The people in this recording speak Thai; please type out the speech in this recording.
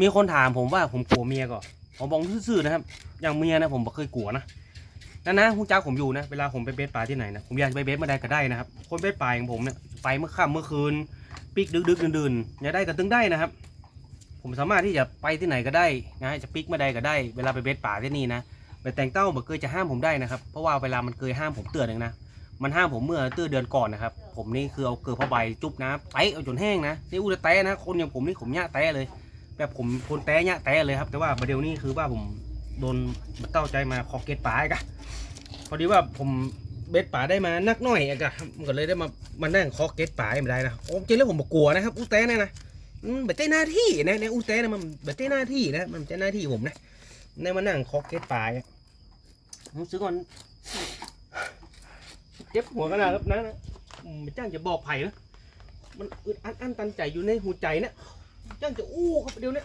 มีคนถามผมว่าผมกลัวเมียก่อนผมบอกซื่อๆนะครับ อย่างเมียนะผมบ่เคยกลัวนะนั่นนะฮู้จักผมอยู่นะ เวลาผมไปเบสป่าที่ไหนนะ ผมอยากไปเบสมาได้ก็ได้นะครับ คนเบสป่าอย่างผมเนี่ยไปเมื่อค่ำเมื่อคืนปิกดึกดึกดื่นๆอยากได้ก็ตึงได้นะครับ ผมสามารถที่จะไปที่ไหนก็ได้นะจะปิกมาได้ก็ได้ เวลาไปเบสป่าที่นี่นะไปแต่งเต้าบ่เคยจะห้ามผมได้นะครับ เพราะว่าเวลามันเคยห้ามผมเตือนเองนะมันห้ามผมเมื่อตื้อเดือนก่อนนะครับ ผมนี่คือเอาเกลือผ้าใบจุ๊บนะเตะเอาจนแห้งนะนี่อุตเตะนะ คนอย่างผมนี่ผมยะเตะเลย แบบผมคนแตะยแตะเลยครับ แต่ว่าประเดี๋ยวนี้คือว่าผมโดนเต้าใจมาคอเกตป่าอีกอะพอดีว่าผมเบ็ดป่าได้มานักหน่อยอะกะมันก็เลยได้มามานั่งคอเกตป่าไม่ได้นะโอ้จริงแล้วผมกลัวนะครับอุตะเนี่ยนะอืมแบบเจ้หน้าที่นะในอุตะนะมันแบบเจ้หน้าที่นะมันเจ้หน้าที่ผมนะในมานั่งคอเกตป่าอะผมซื้อก่อนเจ็บหัวขนาดครับนนะไม่จ้างจะบอกไผ่นะมันอึดอัดอั้นตันใจอยู่ในหัวใจเนี่ย จ้างจะอู้ครับเดี๋ยวนี้